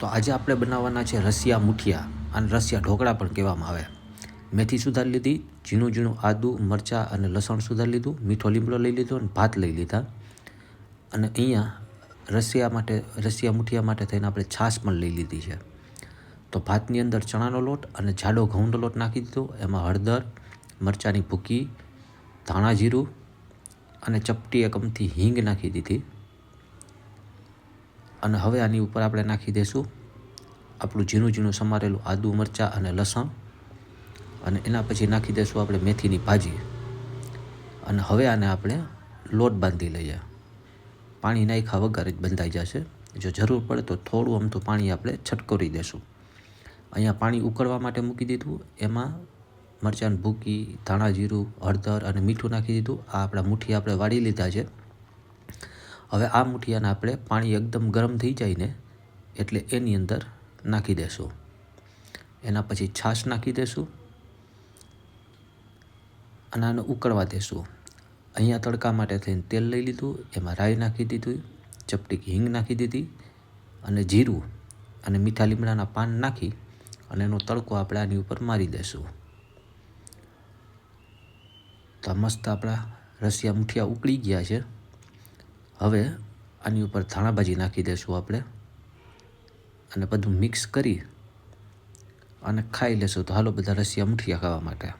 તો આજે આપણે બનાવવાના છે રસિયા મુઠિયા અને રસિયા ઢોકળા પણ કહેવામાં આવે. મેથી સુધારી લીધી, ઝીણું ઝીણું આદું, મરચાં અને લસણ સુધારી લીધું, મીઠો લીમડો લઈ લીધો અને ભાત લઈ લીધા. અને અહીંયા રસિયા માટે, રસિયા મુઠિયા માટે થઈને આપણે છાશ પણ લઈ લીધી છે. તો ભાતની અંદર ચણાનો લોટ અને જાડો ઘઉંનો લોટ નાખી દીધો. એમાં હળદર, મરચાંની ભૂકી, ધાણા જીરું અને ચપટી એકમથી હિંગ નાખી દીધી. અને હવે આની ઉપર આપણે નાખી દઈશું આપણું ઝીણું ઝીણું સમારેલું આદુ મરચાં અને લસણ અને એના પછી નાખી દઈશું આપણે મેથીની ભાજી. અને હવે આને આપણે લોટ બાંધી લઈએ. પાણી નાખ્યા વગર જ બંધાઈ જશે. જો જરૂર પડે તો થોડું અમથું પાણી આપણે છટકોરી દેશું. અહીંયા પાણી ઉકળવા માટે મૂકી દીધું. એમાં મરચાંની ભૂકી, ધાણા જીરું, હળદર અને મીઠું નાખી દીધું. આ આપણા મુઠ્ઠી આપણે વાળી લીધા છે. હવે આ મુઠિયાને આપણે પાણી એકદમ ગરમ થઈ જાય ને એટલે એની અંદર નાખી દેશું. એના પછી છાશ નાખી દેશું અને આને ઉકળવા દેશું. અહીંયા તડકા માટે થઈને તેલ લઈ લીધું, એમાં રાઈ નાખી દીધું, ચપટી હિંગ નાખી દીધી અને જીરું અને મીઠા લીમડાના પાન નાખી અને એનો તડકો આપણે આની ઉપર મારી દેશું. તો મસ્ત આપણા રસિયા મુઠિયા ઉકળી ગયા છે. હવે આની ઉપર ધાણાભાજી નાખી દઈશું આપણે અને બધું મિક્સ કરી અને ખાઈ લેશું. તો હાલો બધા રસિયા મુઠિયા ખાવા માટે.